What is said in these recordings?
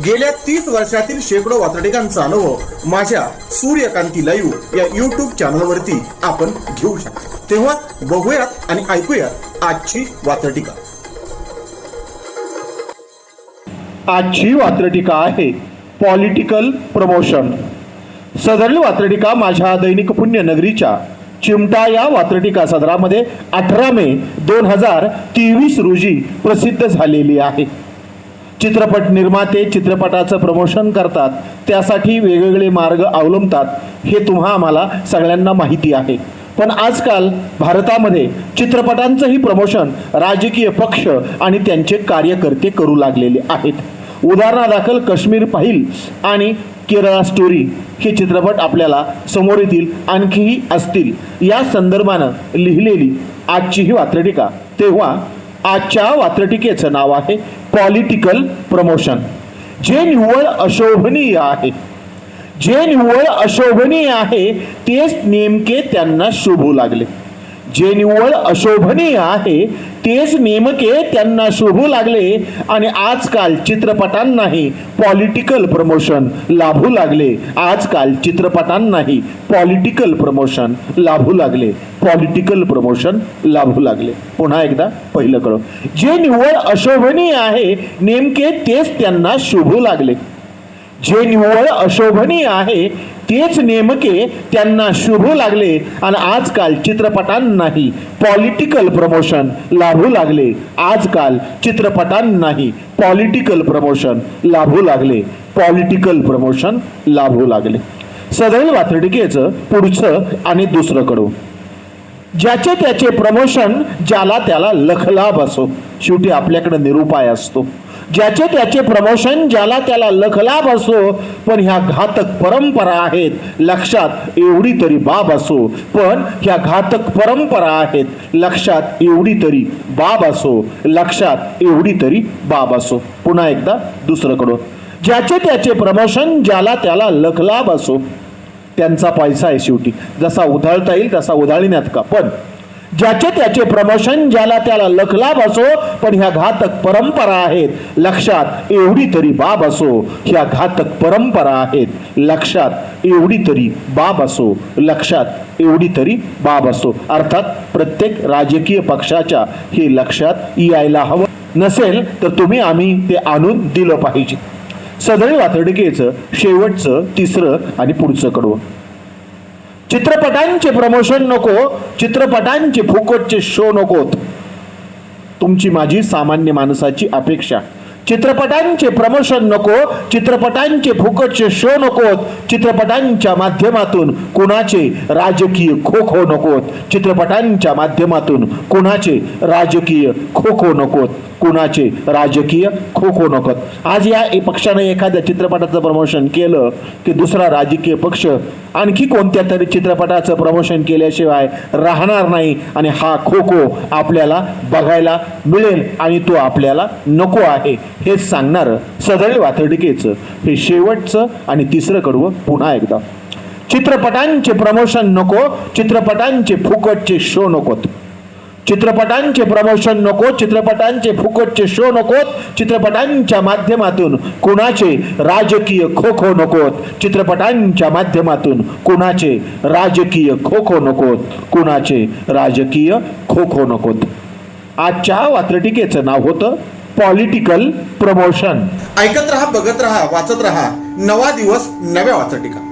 गेल्या तीस वर्षातील शेकडो वातडिकांचा अनुभव माझ्या सूर्यकांती लाईव्ह या युट्यूब चॅनलवरती आपण घेऊ शकतो. तेव्हा बघूयात आणि ऐकूयात आजची वातडिका आजची वात्रटिका आहे पॉलिटिकल प्रमोशन सदरील वात्रटिका माझ्या दैनिक पुण्यनगरीच्या चिमटा या वात्रटिका सदरामध्ये अठरा मे दोन हजार तेवीस रोजी प्रसिद्ध झालेली आहे. चित्रपट निर्माते चित्रपटाचं प्रमोशन करतात. त्यासाठी वेगवेगळे मार्ग अवलंबतात. हे तुम्हा आम्हाला सगळ्यांना माहिती आहे. पण आजकाल भारतामध्ये चित्रपटांचंही प्रमोशन राजकीय पक्ष आणि त्यांचे कार्यकर्ते करू लागलेले आहेत. उदाहरणादाखल काश्मीर पाहिल आणि केरळा स्टोरी हे चित्रपट आपल्याला समोर येतील आणखीही असतील. या संदर्भानं लिहिलेली आजची ही वात्रटिका. तेव्हा आजच्या वात्रटिकेचं नाव आहे पॉलिटिकल प्रमोशन जे निव्वळ अशोभनीय आहे जे निव्वळ अशोभनीय आहे तेच नेमके त्यांना शोभू लागले जे निव्वळ अशोभनीय आहे तेच नेमके त्यांना शोभू लागले आणि आजकाल चित्रपटांनाही पॉलिटिकल प्रमोशन लाभू लागले. आजकाल चित्रपटांनाही पॉलिटिकल प्रमोशन लाभू लागले. पॉलिटिकल प्रमोशन लाभू लागले. पुन्हा एकदा पहिलं कळव जे निव्वळ अशोभनीय आहे नेमके तेच त्यांना शोभू लागले. जे निव्वळ अशोभनीय आहे तेच नेमके त्यांना शोभू लागले आणि आजकाल चित्रपटांनाही पॉलिटिकल प्रमोशन लाभू लागले. आजकाल चित्रपटांनाही पॉलिटिकल प्रमोशन लाभू लागले. पॉलिटिकल प्रमोशन लाभू लागले. सदैव वात्रटिकेचं पुढचं आणि दुसरं कडू ज्याचे त्याचे प्रमोशन ज्याला त्याला लखलाभ असो शेवटी आपल्याकडे निरुपाय असतो. ज्याचे त्याचे प्रमोशन ज्याला त्याला लखलाभ असो पण ह्या घातक परंपरा आहेत. लक्षात एवढी तरी बाब असो पण ह्या घातक परंपरा आहेत. लक्षात एवढी तरी बाब असो लक्षात एवढी तरी बाब असो. पुन्हा एकदा दुसरंकडून. ज्याचे त्याचे प्रमोशन ज्याला त्याला लखलाभ असो त्यांचा पैसा आहे शेवटी. जसा उधळता येईल तसा उधळण्यात का? पण ज्याचे त्याचे प्रमोशन ज्याला त्याला लखलाभ असो पण ह्या घातक परंपरा आहेत. लक्षात एवढी तरी बाब असो ह्या घातक परंपरा आहेत. लक्षात एवढी तरी बाब असो लक्षात एवढी तरी बाब असो. अर्थात प्रत्येक राजकीय पक्षाच्या हे लक्षात यायला हवं. नसेल तर तुम्ही आम्ही ते आणून दिलं पाहिजे. सदळी वातडिकेचं शेवटचं तिसरं आणि पुढचं कडवं. चित्रपटांचे प्रमोशन नको चित्रपटांचे फुकटचे शो नकोत तुमची माझी सामान्य माणसाची अपेक्षा. चित्रपटांचे प्रमोशन नको चित्रपटांचे फुकटचे शो नकोत चित्रपटांच्या माध्यमातून कुणाचे राजकीय खो खो नकोत चित्रपटांच्या माध्यमातून कुणाचे राजकीय खो खो नकोत कुणाचे राजकीय खो खो नकोत आज या पक्षाने एखाद्या चित्रपटाचं प्रमोशन केलं की दुसरा राजकीय पक्ष आणखी कोणत्या तरी चित्रपटाचं प्रमोशन केल्याशिवाय राहणार नाही आणि हा खो खो आपल्याला बघायला मिळेल आणि तो आपल्याला नको आहे. हे सांगणारं सदळी वातडिकेचं हे शेवटचं आणि तिसरं कडवं पुन्हा एकदा. चित्रपटांचे प्रमोशन नको चित्रपटांचे फुकटचे शो नकोत चित्रपटांचे प्रमोशन नको चित्रपटांचे फुकटचे शो नकोत चित्रपटांच्या माध्यमातून कुणाचे राजकीय खो खो नकोत चित्रपटांच्या माध्यमातून कुणाचे राजकीय खो खो नकोत कुणाचे राजकीय खो खो नकोत आजच्या वात्रटिकेचं नाव होतं पॉलिटिकल प्रमोशन ऐकत रहा बघत रहा वाचत रहा. नवा दिवस नव्या वाचटिका.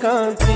can't